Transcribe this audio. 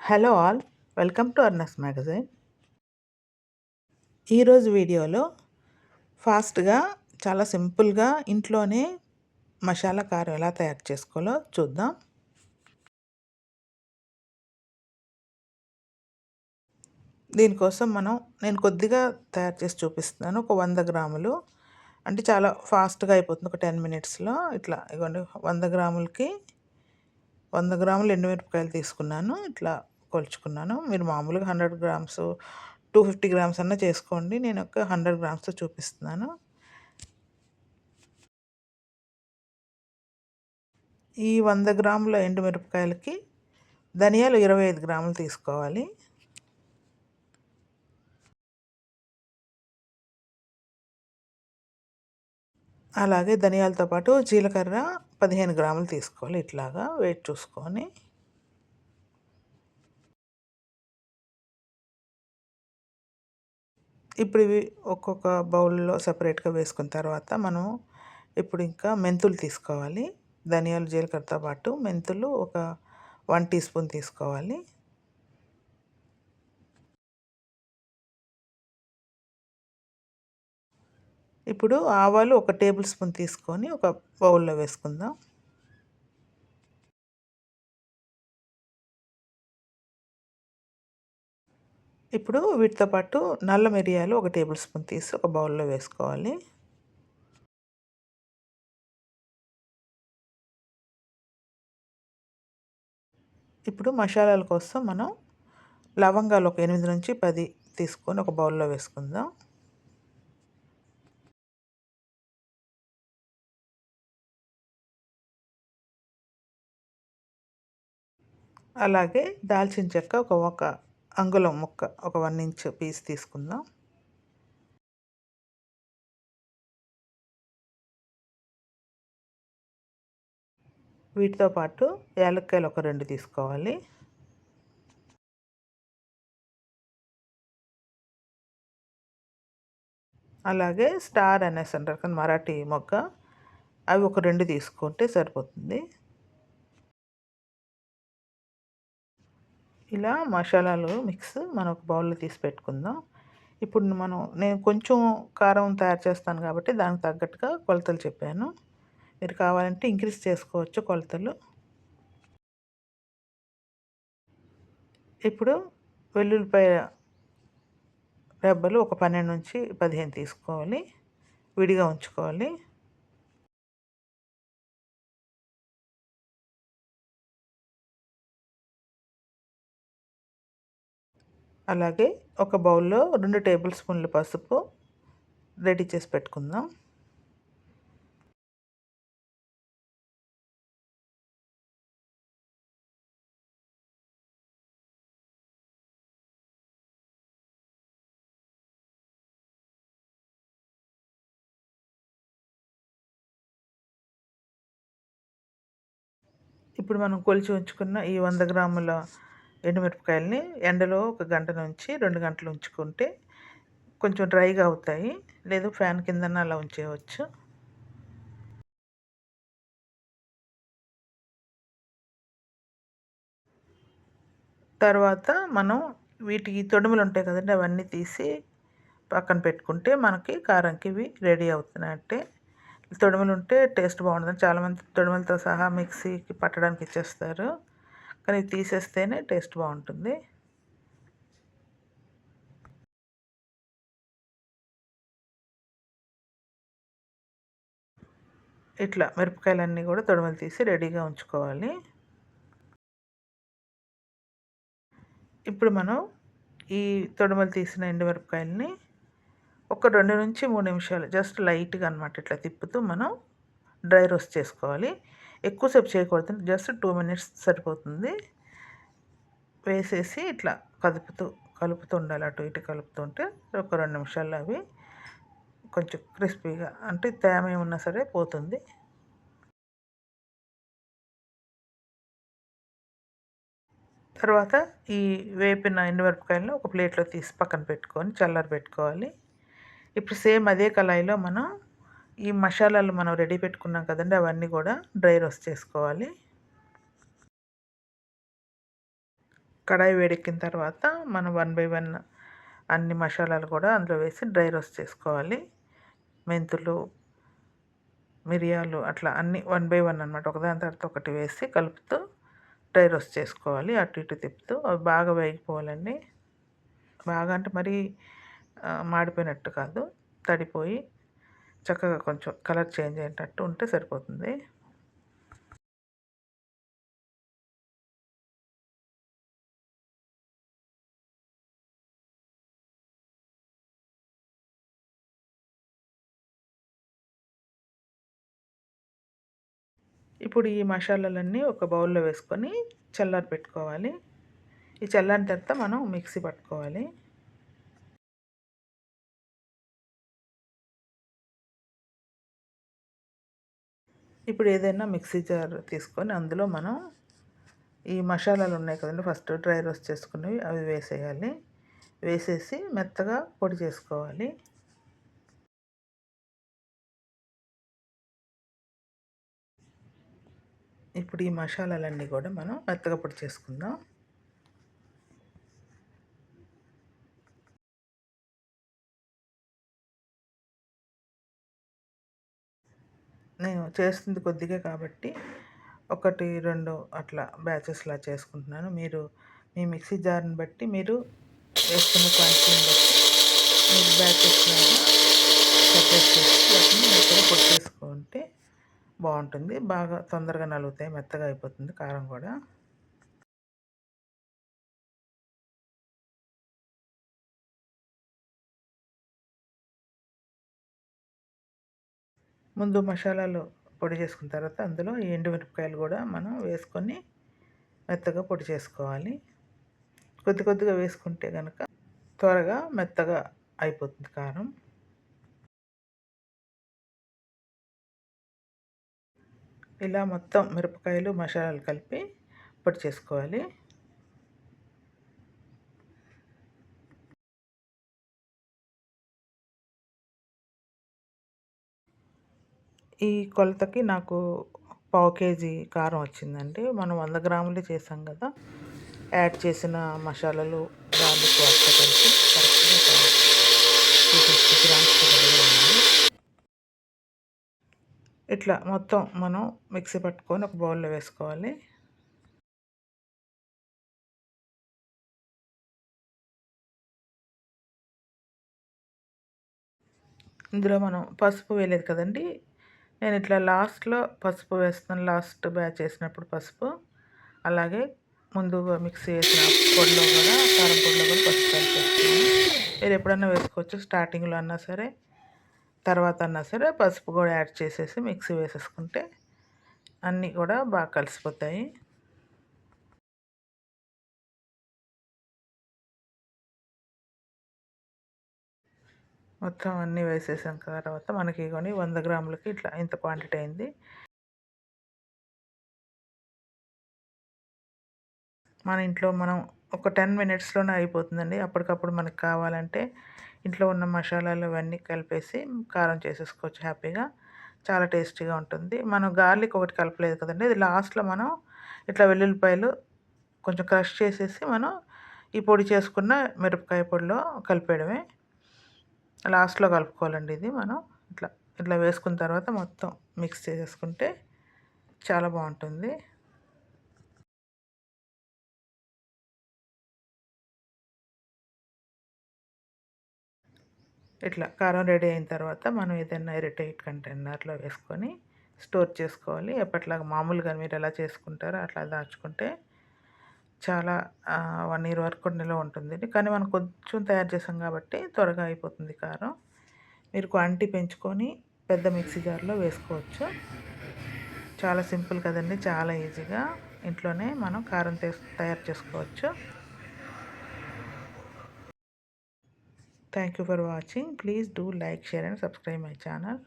Hello all welcome to అర్నస్ magazine. ఈరోజు వీడియోలో ఫాస్ట్గా చాలా సింపుల్గా ఇంట్లోనే మసాలా కారం ఎలా తయారు చేసుకోవాలో చూద్దాం. దీనికోసం మనం నేను కొద్దిగా తయారు చేసి చూపిస్తున్నాను ఒక వంద గ్రాములు. అంటే చాలా ఫాస్ట్గా అయిపోతుంది ఒక టెన్ మినిట్స్లో. ఇట్లా ఇవ్వండి వంద గ్రాములకి వంద గ్రాములు ఎండుమిరపకాయలు తీసుకున్నాను. ఇట్లా కొలుచుకున్నాను. మీరు మామూలుగా hundred grams two fifty grams అన్న చేసుకోండి. నేను ఒక హండ్రెడ్ గ్రామ్స్ చూపిస్తున్నాను. ఈ వంద గ్రాముల ఎండుమిరపకాయలకి ధనియాలు ఇరవై ఐదు గ్రాములు తీసుకోవాలి. అలాగే ధనియాలతో పాటు జీలకర్ర పదిహేను గ్రాములు తీసుకోవాలి. ఇట్లాగా వెయిట్ చూసుకొని. ఇప్పుడు ఇవి ఒక్కొక్క బౌల్లో సపరేట్గా వేసుకున్న తర్వాత మనం ఇప్పుడు ఇంకా మెంతులు తీసుకోవాలి. ధనియాలు జీలకర్రతో పాటు మెంతులు ఒక వన్ టీ స్పూన్ తీసుకోవాలి. ఇప్పుడు ఆవాలు ఒక టేబుల్ స్పూన్ తీసుకొని ఒక బౌల్లో వేసుకుందాం. ఇప్పుడు వీటితో పాటు నల్ల మిరియాలు ఒక టేబుల్ స్పూన్ తీసి ఒక బౌల్లో వేసుకోవాలి. ఇప్పుడు మసాలాల కోసం మనం లవంగాలు ఒక ఎనిమిది నుంచి పది తీసుకొని ఒక బౌల్లో వేసుకుందాం. అలాగే దాల్చిన చెక్క ఒక ఒక అంగుళం ముక్క ఒక వన్ ఇంచ్ పీస్ తీసుకుందాం. వీటితో పాటు యాలక్కాయలు ఒక రెండు తీసుకోవాలి. అలాగే స్టార్ అనేసి అంటారు కానీ మరాఠీ మొగ్గ అవి ఒక రెండు తీసుకుంటే సరిపోతుంది. ఇలా మసాలాలు మిక్స్ మనం ఒక బౌల్లో తీసి పెట్టుకుందాం. ఇప్పుడు మనం నేను కొంచెం కారం తయారు చేస్తాను కాబట్టి దానికి తగ్గట్టుగా కొలతలు చెప్పాను. మీరు కావాలంటే ఇంక్రీజ్ చేసుకోవచ్చు కొలతలు. ఇప్పుడు వెల్లుల్లిపాయ రెబ్బలు ఒక పన్నెండు నుంచి పదిహేను తీసుకోవాలి. విడిగా ఉంచుకోవాలి. అలాగే ఒక బౌల్లో రెండు టేబుల్ స్పూన్ల పసుపు రెడీ చేసి పెట్టుకుందాం. ఇప్పుడు మనం కొలిచి ఉంచుకున్న ఈ వంద గ్రాముల ఎండుమిరపకాయలని ఎండలో ఒక గంట నుంచి రెండు గంటలు ఉంచుకుంటే కొంచెం డ్రైగా అవుతాయి. లేదు ఫ్యాన్ కిందన అలా ఉంచేయవచ్చు తర్వాత మనం వీటికి తొడుములు ఉంటాయి కదండి అవన్నీ తీసి పక్కన పెట్టుకుంటే మనకి కారంకి ఇవి రెడీ అవుతున్నట్టే. తొడుములు ఉంటే టేస్ట్ బాగుంటుంది. చాలామంది తొడుములతో సహా మిక్సీకి పట్టడానికి ఇచ్చేస్తారు. కానీ తీసేస్తేనే టేస్ట్ బాగుంటుంది. ఇట్లా మిరపకాయలన్నీ కూడా తొడమలు తీసి రెడీగా ఉంచుకోవాలి. ఇప్పుడు మనం ఈ తొడమలు తీసిన ఎండుమిరపకాయలని ఒక రెండు నుంచి మూడు నిమిషాలు జస్ట్ లైట్గా అనమాట ఇట్లా తిప్పుతూ మనం డ్రై రోస్ట్ చేసుకోవాలి. ఎక్కువసేపు చేయకూడదు. జస్ట్ టూ మినిట్స్ సరిపోతుంది. వేసేసి ఇట్లా కదుపుతూ కలుపుతూ ఉండాలి. అటు ఇటు కలుపుతుంటే ఒక రెండు నిమిషాల్లో అవి కొంచెం క్రిస్పీగా అంటే తేమ ఏమున్నా సరే పోతుంది. తర్వాత ఈ వేపిన ఎండుమిరపకాయలను ఒక ప్లేట్లో తీసి పక్కన పెట్టుకొని చల్లారి పెట్టుకోవాలి ఇప్పుడు సేమ్ అదే కళాయిలో మనం ఈ మసాలాలు మనం రెడీ పెట్టుకున్నాం కదండి అవన్నీ కూడా డ్రై రోస్ట్ చేసుకోవాలి. కడాయి వేడెక్కిన తర్వాత మనం వన్ బై వన్ అన్ని మసాలాలు కూడా అందులో వేసి డ్రై రోస్ట్ చేసుకోవాలి. మెంతులు మిరియాలు అట్లా అన్ని వన్ బై వన్ అనమాట ఒకదాని తర్వాత ఒకటి వేసి కలుపుతూ డ్రై రోస్ట్ చేసుకోవాలి. అటు ఇటు తిప్పుతూ అవి బాగా వేగిపోవాలండి. బాగా అంటే మరీ మాడిపోయినట్టు కాదు తడిపోయి చక్కగా కొంచెం కలర్ చేంజ్ అయ్యేటట్టు ఉంటే సరిపోతుంది. ఇప్పుడు ఈ మసాలాలన్నీ ఒక బౌల్లో వేసుకొని చల్లారి పెట్టుకోవాలి ఈ చల్లారిన తర్వాత మనం మిక్సీ పట్టుకోవాలి. ఇప్పుడు ఏదైనా మిక్సీ జార్ తీసుకొని అందులో మనం ఈ మసాలాలు ఉన్నాయి కదండి ఫస్ట్ డ్రై రోస్ట్ చేసుకున్నవి అవి వేసేయాలి. వేసేసి మెత్తగా పొడి చేసుకోవాలి. ఇప్పుడు ఈ మసాలాలన్నీ కూడా మనం మెత్తగా పొడి చేసుకుందాం. నేను చేస్తుంది కొద్దిగా కాబట్టి ఒకటి రెండు అట్లా బ్యాచెస్లా చేసుకుంటున్నాను. మీరు మీ మిక్సీ జార్ని బట్టి మీరు వేసుకున్న క్వాంటిటీని బట్టి మీరు బ్యాచెస్ లాగా సపరేట్ చేసి వాటిని మెత్తగా పొడి చేసుకుంటే బాగుంటుంది. బాగా తొందరగా నలుగుతాయి మెత్తగా అయిపోతుంది కారం కూడా. ముందు మసాలాలు పొడి చేసుకున్న తర్వాత అందులో ఎండుమిరపకాయలు కూడా మనం వేసుకొని మెత్తగా పొడి చేసుకోవాలి. కొద్ది కొద్దిగా వేసుకుంటే కనుక త్వరగా మెత్తగా అయిపోతుంది కారం. ఇలా మొత్తం మిరపకాయలు మసాలాలు కలిపి పొడి చేసుకోవాలి. ఈ కొలతకి నాకు పావు కేజీ కారం వచ్చిందండి. మనం వంద గ్రాములు చేసాం కదా. యాడ్ చేసిన మసాలాలు గార్లిక్ వాటర్ కలిసి కరెక్ట్గా టూ ఫిఫ్టీ గ్రామ్స్ ఇట్లా మొత్తం మనం మిక్సీ పట్టుకొని ఒక బౌల్లో వేసుకోవాలి. ఇందులో మనం పసుపు వేయలేదు కదండి. నేను ఇట్లా లాస్ట్లో పసుపు వేస్తాను. లాస్ట్ బ్యాచ్ వేసినప్పుడు పసుపు. అలాగే ముందు మిక్సీ వేసిన పొడిలో కూడా కారం పొడిలో కూడా పసుపు కలిపేస్తాను. మీరు ఎప్పుడన్నా వేసుకోవచ్చు. స్టార్టింగ్లో అన్నా సరే తర్వాత అన్నా సరే పసుపు కూడా యాడ్ చేసేసి మిక్సీ వేసేసుకుంటే అన్నీ కూడా బాగా కలిసిపోతాయి. మొత్తం అన్నీ వేసేసాం తర్వాత మనకి కొని వంద గ్రాములకి ఇట్లా ఇంత క్వాంటిటీ అయింది. మన ఇంట్లో మనం ఒక టెన్ మినిట్స్లోనే అయిపోతుందండి. అప్పటికప్పుడు మనకు కావాలంటే ఇంట్లో ఉన్న మసాలాలు అవన్నీ కలిపేసి కారం చేసేసుకోవచ్చు హ్యాపీగా. చాలా టేస్టీగా ఉంటుంది. మనం గార్లిక్ ఒకటి కలపలేదు కదండి. ఇది లాస్ట్లో మనం ఇట్లా వెల్లుల్లిపాయలు కొంచెం క్రష్ చేసేసి మనం ఈ పొడి చేసుకున్న మిరపకాయ పొడిలో కలిపేయడమే. లాస్ట్లో కలుపుకోవాలండి ఇది మనం. ఇట్లా ఇట్లా వేసుకున్న తర్వాత మొత్తం మిక్స్ చేసేసుకుంటే చాలా బాగుంటుంది. ఇట్లా కారం రెడీ అయిన తర్వాత మనం ఏదైనా ఇరిటేట్ కంటైనర్లో వేసుకొని స్టోర్ చేసుకోవాలి. ఎప్పట్లాగా మామూలుగా మీరు ఎలా చేసుకుంటారో అట్లా దాచుకుంటే చాలా వన్ ఇయర్ వరకు నిల్వ ఉంటుంది. కానీ మనం కొంచెం తయారు చేసాం కాబట్టి త్వరగా అయిపోతుంది కారం. మీరు క్వాంటిటీ పెంచుకొని పెద్ద మిక్సీ జార్లో వేసుకోవచ్చు. చాలా సింపుల్ కదండి చాలా ఈజీగా. ఇంట్లోనే మనం కారం తయారు చేసుకోవచ్చు. Thank you for watching please do like share and subscribe my channel